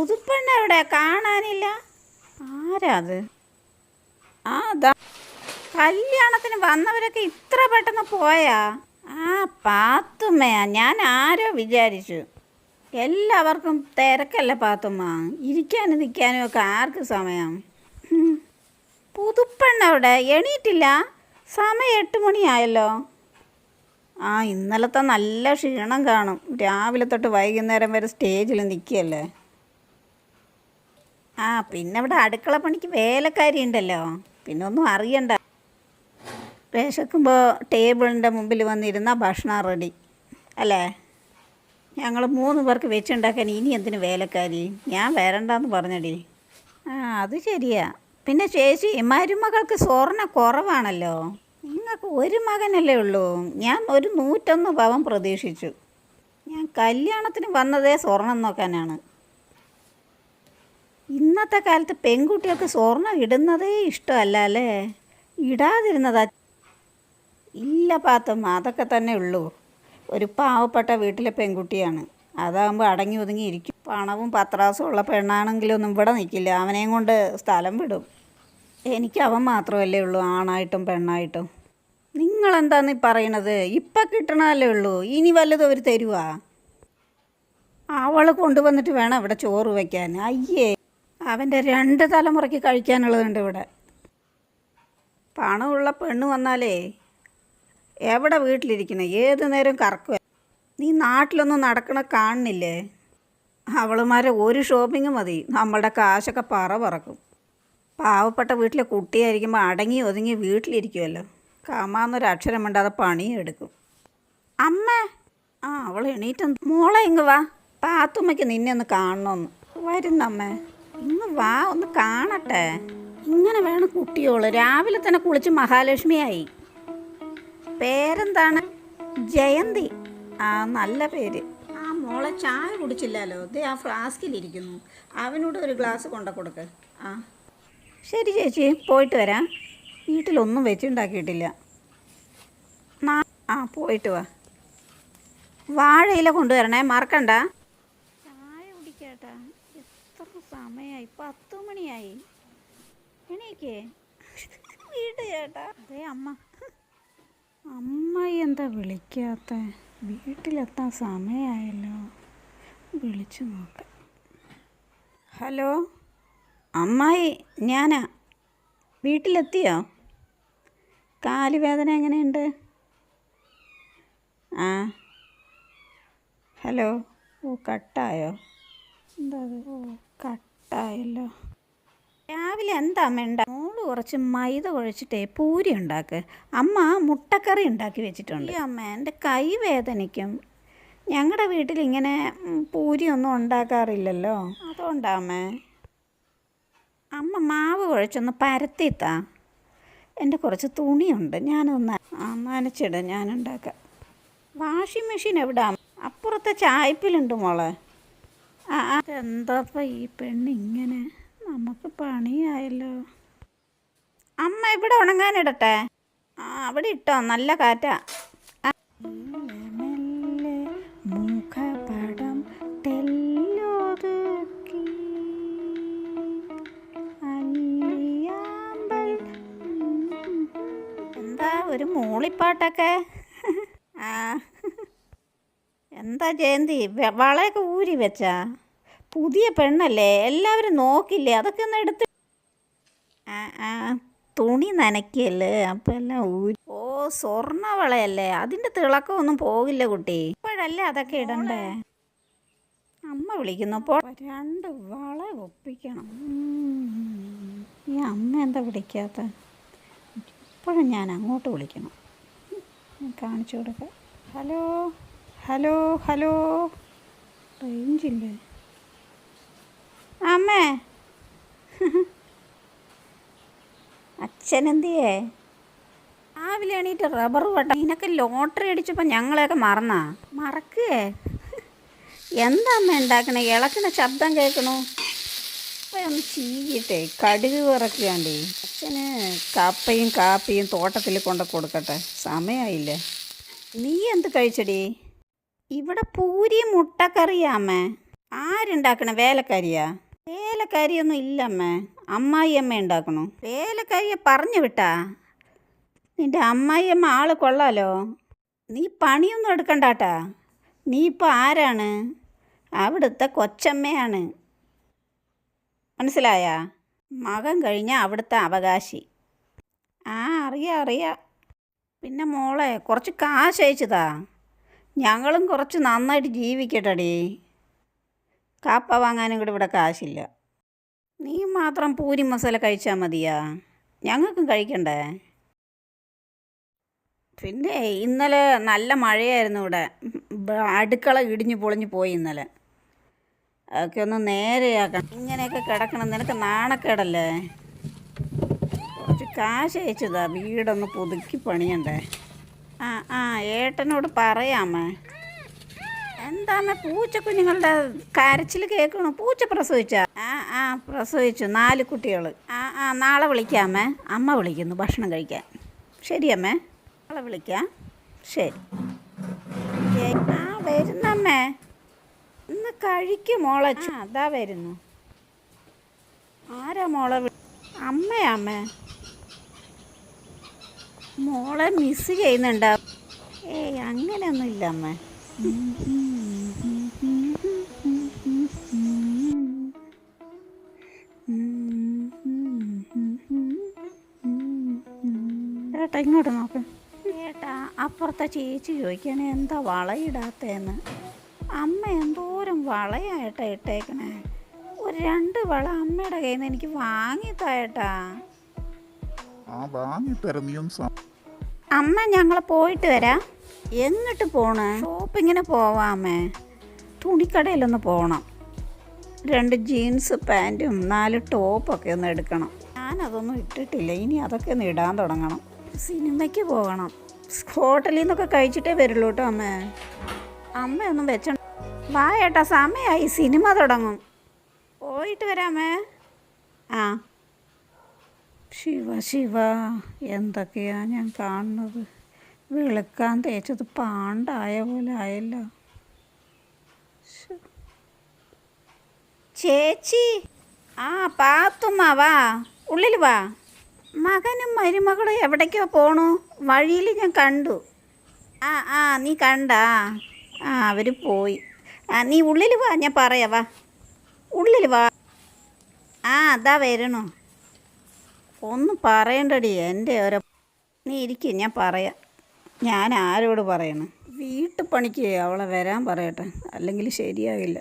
പുതുപ്പെണ്ണ കാണാനില്ല. ആരാ അത്? ആ അതാ കല്യാണത്തിന് വന്നവരൊക്കെ ഇത്ര പെട്ടെന്ന് പോയാ? ആ പാത്തുമ്മയാ. ഞാൻ ആരോ വിചാരിച്ചു. എല്ലാവർക്കും തിരക്കല്ല പാത്തുമ്മ? ഇരിക്കാനും നിൽക്കാനും ഒക്കെ ആർക്ക് സമയം. പുതുപ്പെണ്ണ അവിടെ എണീറ്റില്ല. സമയം എട്ട് മണിയായല്ലോ. ആ ഇന്നലത്തെ നല്ല ക്ഷീണം കാണും. രാവിലെ തൊട്ട് വൈകുന്നേരം വരെ സ്റ്റേജിൽ നിൽക്കുകയല്ലേ? ആ പിന്നെ ഇവിടെ അടുക്കള പണിക്ക് വേലക്കാരി ഉണ്ടല്ലോ പിന്നെ ഒന്നും അറിയണ്ട. വിശക്കുമ്പോൾ ടേബിളിന്റെ മുമ്പിൽ വന്നിരുന്ന ഭക്ഷണം റെഡി. അല്ലേ? ഞങ്ങൾ മൂന്ന് പേർക്ക് വെച്ചുണ്ടാക്കാൻ ഇനി എന്തിനു വേലക്കാരി? ഞാൻ വരണ്ടെന്ന് പറഞ്ഞടി. ആ അത് ശരിയാ. പിന്നെ ചേച്ചി മരുമകൾക്ക് സ്വർണ കുറവാണല്ലോ. നിങ്ങൾക്ക് ഒരു മകനല്ലേ ഉള്ളൂ. ഞാൻ ഒരു നൂറ്റൊന്ന് പവൻ പ്രതീക്ഷിച്ചു. ഞാൻ കല്യാണത്തിന് വന്നതേ സ്വർണം നോക്കാനാണ്. ഇന്നത്തെ കാലത്ത് പെൺകുട്ടികൾക്ക് സ്വർണം ഇടുന്നതേ ഇഷ്ടമല്ല അല്ലേ? ഇടാതിരുന്നതാ. ഇല്ല പാത്തമ്മ അതൊക്കെ തന്നെ ഉള്ളൂ. ഒരു പാവപ്പെട്ട വീട്ടിലെ പെൺകുട്ടിയാണ്. അതാകുമ്പോൾ അടങ്ങി ഒതുങ്ങി ഇരിക്കും. പണവും പത്രാസും ഉള്ള പെണ്ണാണെങ്കിലൊന്നും ഇവിടെ നിൽക്കില്ല അവനെയും കൊണ്ട് സ്ഥലം വിടും. എനിക്ക് അവൻ മാത്രമല്ലേ ഉള്ളൂ ആണായിട്ടും പെണ്ണായിട്ടും. നിങ്ങളെന്താന്ന് പറയണത്? ഇപ്പം കിട്ടണമല്ലേ ഉള്ളൂ. ഇനി വല്ലതും അവർ തരുവാ? അവൾ കൊണ്ടുവന്നിട്ട് വേണം അവിടെ ചോറ് വയ്ക്കാൻ അയ്യേ. അവന്റെ രണ്ട് തലമുറയ്ക്ക് കഴിക്കാനുള്ളതുണ്ട് ഇവിടെ. പണമുള്ള പെണ്ണ് വന്നാലേ എവിടെ വീട്ടിലിരിക്കണേ? ഏത് നേരം കറക്കുക നീ നാട്ടിലൊന്നും നടക്കണ കാണുന്നില്ലേ അവളുമാരെ ഒരു ഷോപ്പിംഗ് മതി. നമ്മളുടെ കാശൊക്കെ പറ പറക്കും. പാവപ്പെട്ട വീട്ടിലെ കുട്ടിയായിരിക്കുമ്പോൾ അടങ്ങി ഒതുങ്ങി വീട്ടിലിരിക്കുമല്ലോ കാമാന്നൊരു അക്ഷരം വേണ്ടാതെ പണിയെടുക്കും. അമ്മ! ആ അവൾ എണീറ്റ മോളെ ഇങ്ങ് വാ. പാത്തുമ്മയ്ക്ക് നിന്നെ ഒന്ന് കാണണമെന്ന് വരുന്നമ്മേ. ഇങ്ങ് വാ ഒന്ന് കാണട്ടെ. ഇങ്ങനെ വേണം കുട്ടിയോൾ. രാവിലെ തന്നെ കുളിച്ച് മഹാലക്ഷ്മിയായി. പേരെന്താണ്? ജയന്തി. ആ നല്ല പേര്. ആ മോളെ ചായ കുടിച്ചില്ലല്ലോ. ദേ ആ ഫ്ലാസ്കിലിരിക്കുന്നു അവനോട് ഒരു ഗ്ലാസ് കൊണ്ട കൊടുക്ക്. ആ. ശരി ചേച്ചി. പോയിട്ട് വരാം. വീട്ടിലൊന്നും വെച്ചുണ്ടാക്കിയിട്ടില്ല. ആ പോയിട്ട് വാ. വാഴയില കൊണ്ടുവരണേ. മറക്കണ്ട. സമയമായി പത്ത് മണിയായി. എണീക്കേ. വീട് ചേട്ടാ. അതെ അമ്മ. അമ്മ എന്താ വിളിക്കാത്ത? വീട്ടിലെത്താൻ സമയമായല്ലോ വിളിച്ചു നോക്കാം. ഹലോ? അമ്മായി ഞാനാ. വീട്ടിലെത്തിയോ? കാലുവേദന എങ്ങനെയുണ്ട്? ആ. ഹലോ? ഓ കട്ടായോ? എന്താ? ഓ. കട്ടായല്ലോ. രാവിലെ എന്താ വേണ്ട മോൾ കുറച്ച് മൈദ കുഴച്ചിട്ടേ പൂരി ഉണ്ടാക്ക്. അമ്മ മുട്ടക്കറി ഉണ്ടാക്കി വെച്ചിട്ടുണ്ട്. അമ്മ എന്റെ കൈ വേദനിക്കും. ഞങ്ങളുടെ വീട്ടിൽ ഇങ്ങനെ പൂരി പൂരിയൊന്നും ഉണ്ടാക്കാറില്ലല്ലോ. അതുകൊണ്ടാ അമ്മ. മാവ് കുഴച്ചൊന്ന് പരത്തിത്താ. എന്റെ കുറച്ച് തുണിയുണ്ട് ഞാനൊന്ന് അമ്മാനച്ചിട നനച്ചിട ഞാനുണ്ടാക്കാം. വാഷിംഗ് മെഷീൻ എവിടാ? അപ്പുറത്തെ ചായ്പിലുണ്ട് മോളെ. എന്താപ്പ ഈ പെണ്ണ് ഇങ്ങനെ നമുക്ക് പണിയായല്ലോ. അമ്മ ഇവിടെ ഉണങ്ങാനിടട്ടെ. ആ അവിടെ ഇട്ടോ. നല്ല കാറ്റാ. എന്താ ഒരു മൂളിപ്പാട്ടൊക്കെ? ആ. എന്താ ജയന്തി? വളയൊക്കെ ഊരി വെച്ചാ? പുതിയ പെണ്ണല്ലേ? എല്ലാവരും നോക്കില്ലേ? അതൊക്കെ ഒന്ന് എടുത്ത് ആ ആ. തുണി നനയ്ക്കല്ലേ? അപ്പം എല്ലാം ഊരി. ഓ സ്വർണ വളയല്ലേ അതിന്റെ തിളക്കമൊന്നും പോകില്ല കുട്ടി. ഇപ്പോഴല്ലേ അതൊക്കെ ഇടണ്ടേ? അമ്മ വിളിക്കുന്നു. അപ്പോൾ രണ്ട് വള ഒപ്പിക്കണം. ഈ അമ്മ എന്താ വിളിക്കാത്ത? ഇപ്പോഴും ഞാൻ അങ്ങോട്ട് വിളിക്കണം. കാണിച്ചു കൊടുക്കാം. ഹലോ? Hello hello. റേഞ്ചില്ലേ? അമ്മേ. അച്ഛനെന്തിയേ? രാവിലെ എണീറ്റ് റബ്ബർ വട്ട ഇതിനൊക്കെ ലോട്ടറി അടിച്ചപ്പോൾ ഞങ്ങളെയൊക്കെ മറന്നാ? മറക്കേ. എന്താ അമ്മ ഉണ്ടാക്കണേ? ഇളക്കണ ശബ്ദം കേൾക്കണു. അപ്പം ഒന്ന് ചീകിട്ടെ കടുക് വിറക്കുകയാണ്ടേ അച്ഛന് കപ്പയും കാപ്പിയും തോട്ടത്തിൽ കൊണ്ട് കൊടുക്കട്ടെ. സമയമായില്ലേ നീ എന്ത് കഴിച്ചടി? ഇവിടെ പൂരി മുട്ടക്കറിയാ ആരുണ്ടാക്കണേ? വേലക്കാരിയാ? വേലക്കാരിയൊന്നും ഇല്ലമ്മേ അമ്മായി അമ്മ ഉണ്ടാക്കണു. വേലക്കാരിയെ പറഞ്ഞു വിട്ടാ. നിന്റെ അമ്മായിയമ്മ ആൾ കൊള്ളാലോ. നീ പണിയൊന്നും എടുക്കണ്ടാട്ടാ. നീ ഇപ്പോൾ ആരാണ്? അവിടുത്തെ കൊച്ചമ്മയാണ്. മനസ്സിലായ? മകൻ കഴിഞ്ഞ അവിടുത്തെ അവകാശി. ആ അറിയാം അറിയാം. പിന്നെ മോളെ കുറച്ച് കാശ് അയച്ചതാ. ഞങ്ങളും കുറച്ച് നന്നായിട്ട് ജീവിക്കട്ടടി. കാപ്പ വാങ്ങാനും കൂടി ഇവിടെ കാശില്ല. നീ മാത്രം പൂരി മസാല കഴിച്ചാൽ മതിയാ. ഞങ്ങൾക്കും കഴിക്കണ്ടേ? പിന്നെ ഇന്നലെ നല്ല മഴയായിരുന്നു ഇവിടെ. അടുക്കള ഇടിഞ്ഞു പൊളിഞ്ഞു പോയി ഇന്നലെ. അതൊക്കെ ഒന്ന് നേരെയാക്കണം ഇങ്ങനെയൊക്കെ കിടക്കണം. നിനക്ക് നാണക്കേടല്ലേ? കുറച്ച് കാശ് അയച്ചതാ. വീടൊന്ന് പുതുക്കി പണിയണ്ടേ? ആ ആ ഏട്ടനോട് പറയാമേ. എന്താണ് പൂച്ച കുഞ്ഞുങ്ങളുടെ കരച്ചിൽ കേൾക്കണു? പൂച്ച പ്രസവിച്ച? ആ ആ പ്രസവിച്ചു. നാല് കുട്ടികൾ. ആ ആ നാളെ വിളിക്കാമേ. അമ്മ വിളിക്കുന്നു ഭക്ഷണം കഴിക്കാൻ. ശരിയമ്മേ നാളെ വിളിക്കാം. ശരി. ആ വരുന്നമ്മേ. ഇന്ന് കഴിക്കും മോളെ. അതാ വരുന്നു. ആരാ മോളെ അമ്മയാമ്മേ അമ്മേ? മോളെ മിസ് ചെയ്യുന്നുണ്ടാ. ഏയ് അങ്ങനെയൊന്നും ഇല്ല അമ്മേ. ഏട്ടാ ഇങ്ങോട്ട് നോക്ക്. ഏട്ടാ അപ്പുറത്തെ ചേച്ചി ചോദിക്കണേ എന്താ വളയിടാത്തേന്ന് അമ്മ എന്തോരം വളയായിട്ടാ ഇട്ടേക്കണേ. ഒരു രണ്ട് വള അമ്മയുടെ കയ്യിൽ നിന്ന് എനിക്ക് വാങ്ങിത്തായേട്ടാ ആ വാങ്ങിത്തരാം നീ അമ്മ ഞങ്ങളെ പോയിട്ട് വരാം. എങ്ങോട്ട് പോണ്? ഷോപ്പിങ്ങിന് പോവാമേ. തുണിക്കടയിലൊന്ന് പോകണം രണ്ട് ജീൻസ് പാന്റും നാല് ടോപ്പൊക്കെ ഒന്ന് എടുക്കണം. ഞാനതൊന്നും ഇട്ടിട്ടില്ല. ഇനി അതൊക്കെ ഒന്ന് ഇടാൻ തുടങ്ങണം. സിനിമയ്ക്ക് പോകണം. ഹോട്ടലിൽ നിന്നൊക്കെ കഴിച്ചിട്ടേ വരുള്ളൂ കേട്ടോ അമ്മേ. അമ്മയൊന്നും വെച്ച വാ ഏട്ടാ സമയമായി സിനിമ തുടങ്ങും. പോയിട്ട് വരാമേ. ആ. ശിവ ശിവ എന്തൊക്കെയാ ഞാൻ കാണുന്നത്? വിളക്കാൻ തേച്ചത് പാണ്ടായ പോലെ ആയല്ലോ. ചേച്ചി ആ പാത്തുമ്മ വാ ഉള്ളിൽ വാ. മകനും മരുമകളും എവിടേക്കോ പോണു? വഴിയിൽ ഞാൻ കണ്ടു. ആ ആ നീ കണ്ടാ? ആ അവർ പോയി. ആ നീ ഉള്ളിൽ വാ ഞാൻ പറയാം വാ. ഉള്ളിൽ വാ. ആ അതാ വരണു. ഒന്നും പറയണ്ടടി എന്റെ ഒരു നീ ഇരിക്കും ഞാൻ പറയാം. ഞാൻ ആരോട് പറയണം? വീട്ടുപണിക്ക് അവളെ വരാൻ പറയട്ടെ. അല്ലെങ്കിൽ ശരിയാകില്ല